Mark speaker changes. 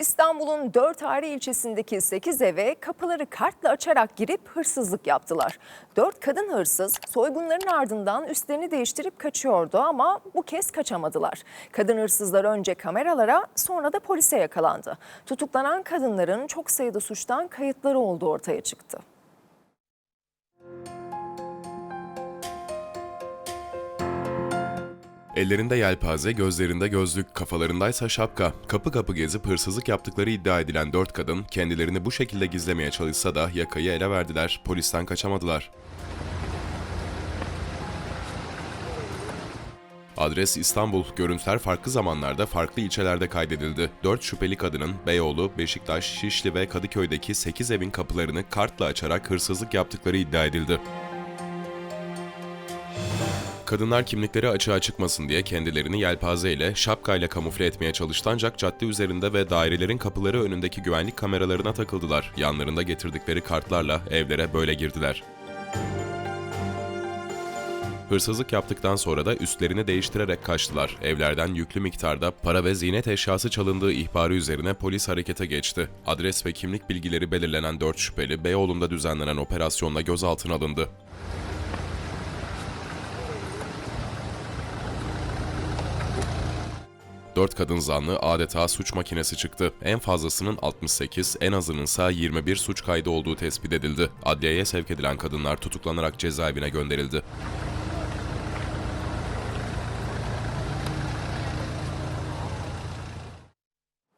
Speaker 1: İstanbul'un dört ayrı ilçesindeki 8 eve kapıları kartla açarak girip hırsızlık yaptılar. Dört kadın hırsız soygunların ardından üstlerini değiştirip kaçıyordu ama bu kez kaçamadılar. Kadın hırsızlar önce kameralara sonra da polise yakalandı. Tutuklanan kadınların çok sayıda suçtan kayıtları olduğu ortaya çıktı.
Speaker 2: Ellerinde yelpaze, gözlerinde gözlük, kafalarındaysa şapka. Kapı kapı gezip hırsızlık yaptıkları iddia edilen dört kadın kendilerini bu şekilde gizlemeye çalışsa da yakayı ele verdiler. Polisten kaçamadılar. Adres İstanbul. Görüntüler farklı zamanlarda farklı ilçelerde kaydedildi. 4 şüpheli kadının Beyoğlu, Beşiktaş, Şişli ve Kadıköy'deki 8 evin kapılarını kartla açarak hırsızlık yaptıkları iddia edildi. Kadınlar kimlikleri açığa çıkmasın diye kendilerini yelpaze ile şapkayla kamufle etmeye çalıştı ancak cadde üzerinde ve dairelerin kapıları önündeki güvenlik kameralarına takıldılar. Yanlarında getirdikleri kartlarla evlere böyle girdiler. Hırsızlık yaptıktan sonra da üstlerini değiştirerek kaçtılar. Evlerden yüklü miktarda para ve ziynet eşyası çalındığı ihbarı üzerine polis harekete geçti. Adres ve kimlik bilgileri belirlenen 4 şüpheli Beyoğlu'nda düzenlenen operasyonla gözaltına alındı. Dört kadın zanlı adeta suç makinesi çıktı. En fazlasının 68, en azınınsa 21 suç kaydı olduğu tespit edildi. Adliyeye sevk edilen kadınlar tutuklanarak cezaevine gönderildi.